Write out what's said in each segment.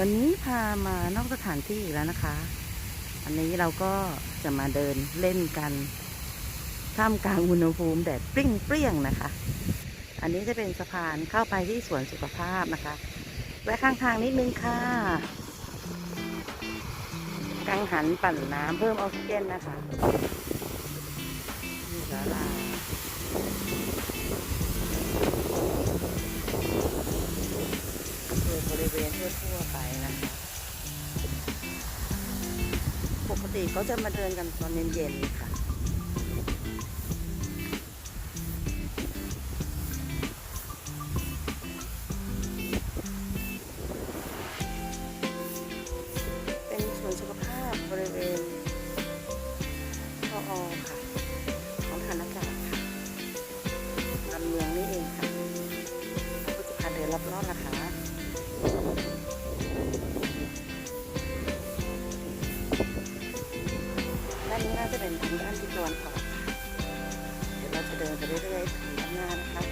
วันนี้พามานอกสถานที่อีกแล้วนะคะ อันนี้เราก็จะมาเดินเล่นกัน ท่ามกลางอุณหภูมิแดดเปรี้ยงนะคะ อันนี้จะเป็นสะพานเข้าไปที่สวนสุขภาพนะคะ แวะข้างทางนิดนึงค่ะ กังหันปั่นน้ำเพิ่มออกซิเจนนะคะ ติเขาจะมาเดินกันตอนเย็นๆค่ะ เป็นส่วนสุขภาพบริเวณพออค่ะ ของฐานอากาศค่ะลำเมืองนี่เองค่ะเราก็จะพาเดินรอบๆนะคะ จะเป็นทางด้านทิศตะวันออกเดี๋ยวเราจะเดินไปเรื่อยๆถึงด้านหน้านะคะ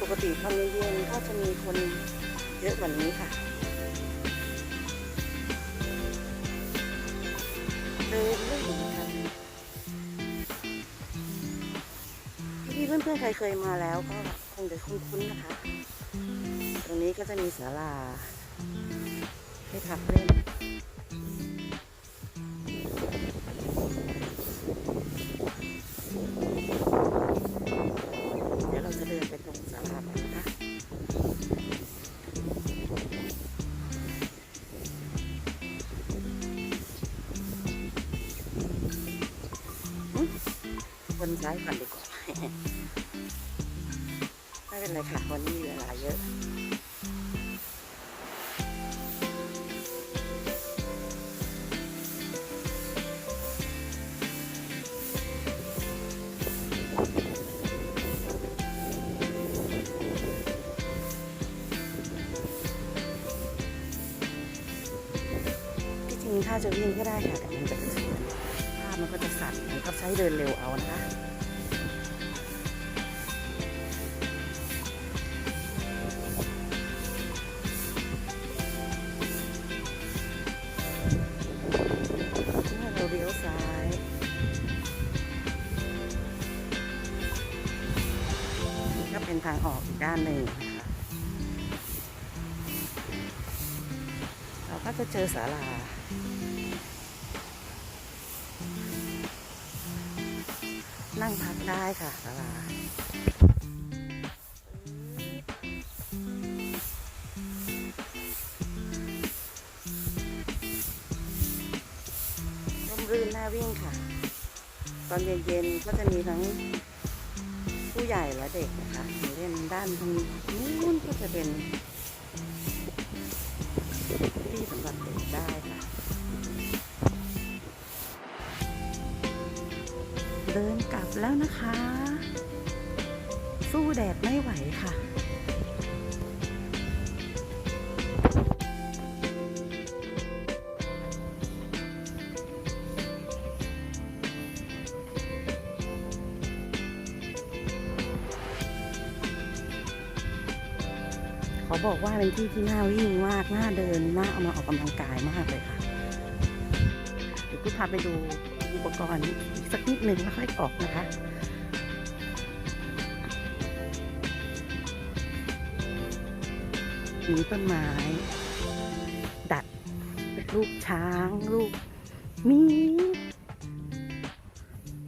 ปกติตอนเย็นๆก็จะมีคนเยอะกว่านี้ค่ะเดินเล่นกันพี่เพื่อนๆใครเคยมาแล้วก็คงจะคุ้นๆนะคะ ตรงนี้ก็จะมีศาลา ให้พักเล่นเดี๋ยวเราจะเดินไปตรงศาลานะคะวนซ้ายก่อนดีกว่าไม่เป็นไรค่ะ วันนี้เวลาเยอะ ถ้าจะวิ่งก็ได้ค่ะแต่มันจะภาพมันก็จะสั่นมันก็ใช้เดินเร็วเอานะคะเมื่อเราเลี้ยวซ้ายก็เป็นทางออกอีกด้านหนึ่ง ก็เจอศาลานั่งพักได้ค่ะศาลาร่มรื่นน่าวิ่งค่ะ ตอนเย็นๆก็จะมีทั้งผู้ใหญ่และเด็กนะคะเล่นด้านตรงนู้นก็จะเป็น แล้วนะคะ สู้แดดไม่ไหวค่ะเขาบอกว่าเป็นที่ที่น่าวิ่งมาก น่าเดิน น่าเอามาออกกำลังกายมากเลยค่ะ เดี๋ยวกูพาไปดู อุปกรณ์อีกสักนิดหนึ่งแล้วค่อยออกนะคะมีต้นไม้ ดัดเป็นรูปช้างรูปมี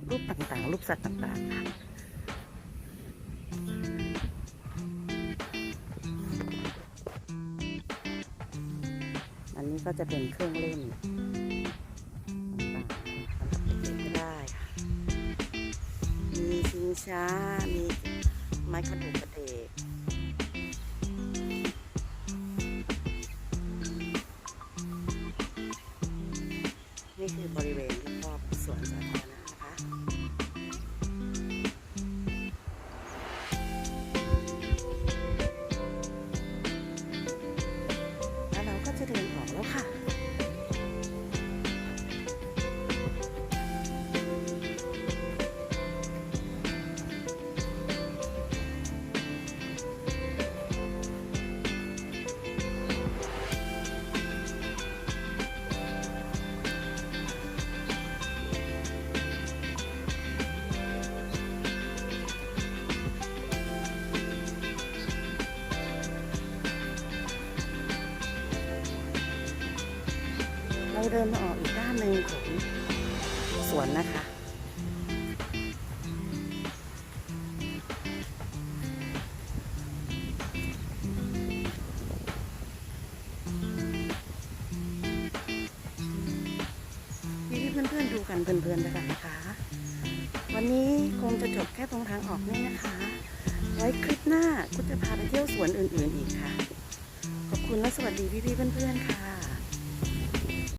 รูปต่างๆ รูปสัตว์ต่างๆค่ะอันนี้ก็จะเป็นเครื่องเล่น ช้ามีไม้กระดูกกระเดกนี่คือบริเวณ เดินมาออกอีกด้านหนึ่งของสวนนะคะพี่ๆเพื่อนๆดูกันเพลินๆไปกันนะคะ วันนี้คงจะจบแค่ตรงทางออกนี่นะคะ ไว้คลิปหน้าก็จะพาไปเที่ยวสวนอื่นๆอีกค่ะ ขอบคุณและสวัสดีพี่ๆเพื่อนๆค่ะ